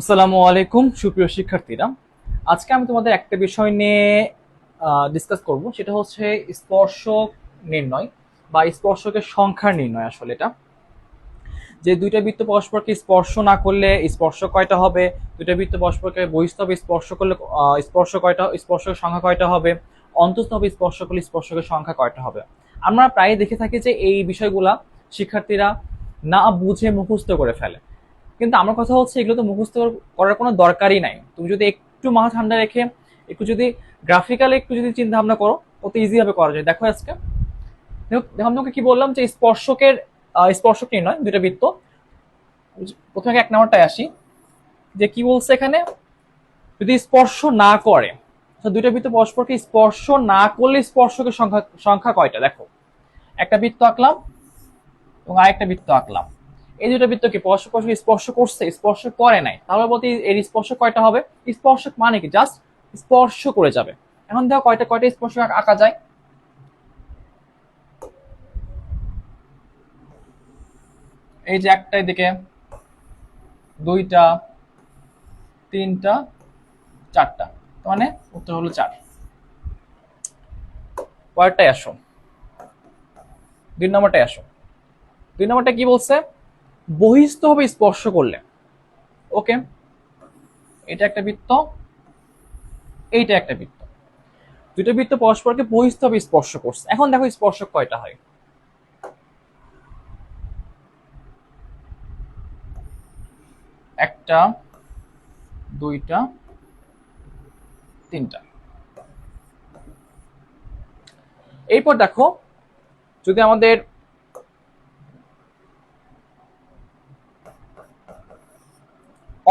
আসসালামু আলাইকুম, সুপ্রিয় শিক্ষার্থীরা। আজকে আমি তোমাদের একটা বিষয় নিয়ে ডিসকাস করব। সেটা হচ্ছে স্পর্শক নির্ণয় বা স্পর্শকের সংখ্যার নির্ণয় আসলে এটা। যে দুইটা বৃত্ত পরস্পরকে স্পর্শ না করলে স্পর্শ কয়টা হবে? দুইটা বৃত্ত পরস্পরকে বহিস্থবে স্পর্শ করলে স্পর্শ কয়টা, স্পর্শকের সংখ্যা কয়টা হবে? অন্তঃস্থবে স্পর্শ করলে স্পর্শকের সংখ্যা কয়টা হবে? আমরা প্রায় দেখে থাকি যে এই বিষয়গুলা শিক্ষার্থীরা না বুঝে মুখস্থ করে ফেলে। কিন্তু আমার কথা হচ্ছে এগুলো তো মুখস্থ করার কোনো দরকারই নাই। তুমি যদি একটু মাথা ঠান্ডা রেখে, একটু যদি গ্রাফিক্যালি একটু যদি চিন্তা ভাবনা করো কত ইজিভাবে করা যায়। দেখো আজকে, দেখো তোমাকে কি বললাম যে স্পর্শকের স্পর্শক নির্ণয় দুইটা বৃত্ত। প্রথমে এক নাম্বারটায় আসি, যে কি বলছে এখানে? যদি স্পর্শ না করে দুইটা বৃত্ত পরস্পরকে স্পর্শ না করলে স্পর্শকের সংখ্যা সংখ্যা কয়টা? দেখো, একটা বৃত্ত আঁকলাম এবং আরেকটা বৃত্ত আঁকলাম। এই দুটো বৃত্ত কি পরস্পর পরস্পর স্পর্শ করছে, স্পর্শ করে নাই? তাহলে বলতে এর স্পর্শ কয়টা হবে? স্পর্শক মানে কি? জাস্ট স্পর্শ করে যাবে। এখন দেখো কয়টা কয়টা স্পর্শ আঁকা যায়? এই যে একটা এদিকে দুইটা, তিনটা, চারটা। মানে উত্তর হলো চার। পরেরটাই আসো। দুই নম্বরটাই আসো। দুই নম্বরটা কি বলছে? বহিস্থ হবে স্পর্শ করলে ওকে? এটা একটা বৃত্ত, এইটা একটা বৃত্ত। দুটো বৃত্ত পরস্পরকে বহিস্থ হবে স্পর্শ করছে। এখন দেখো স্পর্শক কয়টা হয়। একটা, দুইটা, তিনটা। এরপর দেখো, যদি আমাদের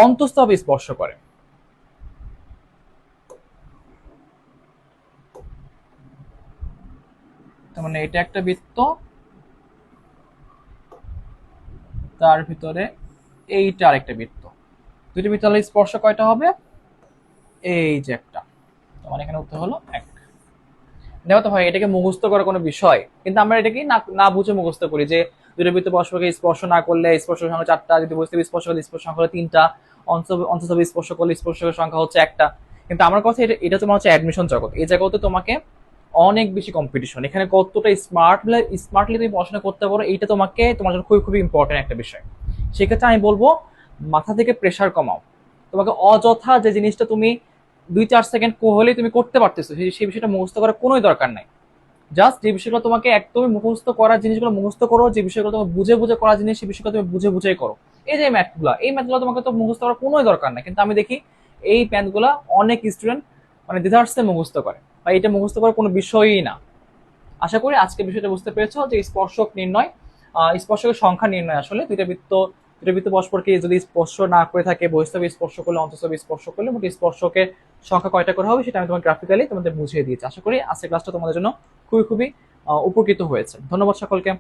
অন্তঃস্থবে স্পর্শ করে। মানে এটা একটা বৃত্ত। তার ভিতরে এইটা আরেকটা বৃত্ত। দুটি বৃত্ত স্পর্শ কয়টা হবে? এই যে একটা। তার মানে এখানে উত্তর হলো এক। দেখো তো ভাই, এটাকে মুখস্থ করার কোনো বিষয়, কিন্তু আমরা এটাকে না না বুঝে মুখস্থ করি যে দুটো বৃত্ত পরস্পরকে স্পর্শ না করলে স্পর্শ সংখ্যা চারটা, যদি বুঝতে স্পর্শ করলে স্পর্শ সংখ্যা হলো তিনটা অন্তঃস্থবে স্পর্শ করলে স্পর্শের সংখ্যা হচ্ছে একটা। কিন্তু আমার কথা এটা এটা তোমার হচ্ছে অ্যাডমিশন জগৎ। এই জগতে তোমাকে অনেক বেশি কম্পিটিশন এখানে কতটা স্মার্ট স্মার্টলি তুমি পড়াশোনা করতে পারো, এইটা তোমাকে, তোমার জন্য খুবই খুবই ইম্পর্টেন্ট একটা বিষয়। সেক্ষেত্রে আমি বলব, মাথা থেকে প্রেশার কমাও। তোমাকে অযথা যে জিনিসটা তুমি দুই চার সেকেন্ড হলেই তুমি করতে পারতেছো, সেই সেই বিষয়টা মুখস্থ করার কোনোই দরকার নাই। জাস্ট যে বিষয়গুলো তোমাকে একদমই মুখস্থ করার জিনিসগুলো মুখস্থ করো, যে বিষয়গুলো তোমাকে বুঝে বুঝে করার জিনিস, সেই বিষয়গুলো তুমি বুঝে বুঝে করো। এই যে ম্যাথগুলো এই ম্যাথগুলো তোমাকে তো মুখস্থ করার কোনোই দরকার নাই। কিন্তু আমি দেখি এই ম্যাথগুলো অনেক স্টুডেন্ট মানে দ্বিধার্সে মুখস্থ করে, বা এটা মুখস্থ করার কোনো বিষয়ই না। আশা করি আজকে বিষয়টা বুঝতে পেরেছ যে স্পর্শক নির্ণয় স্পর্শকের সংখ্যা নির্ণয় আসলে দুইটা বৃত্ত দুইটা বৃত্ত পরস্পরকে যদি স্পর্শ না করে থাকে বহিস্থবে স্পর্শ করলে অন্তঃস্থবে স্পর্শ করলে, মোট স্পর্শকের সংখ্যা কয়টা করে হবে সেটা আমি তোমার গ্রাফিক্যালি তোমাদের বুঝিয়ে দিয়েছি। আশা করি আজকের ক্লাসটা তোমাদের জন্য খুবই খুবই উপকৃত হয়েছে ধন্যবাদ সকলকে।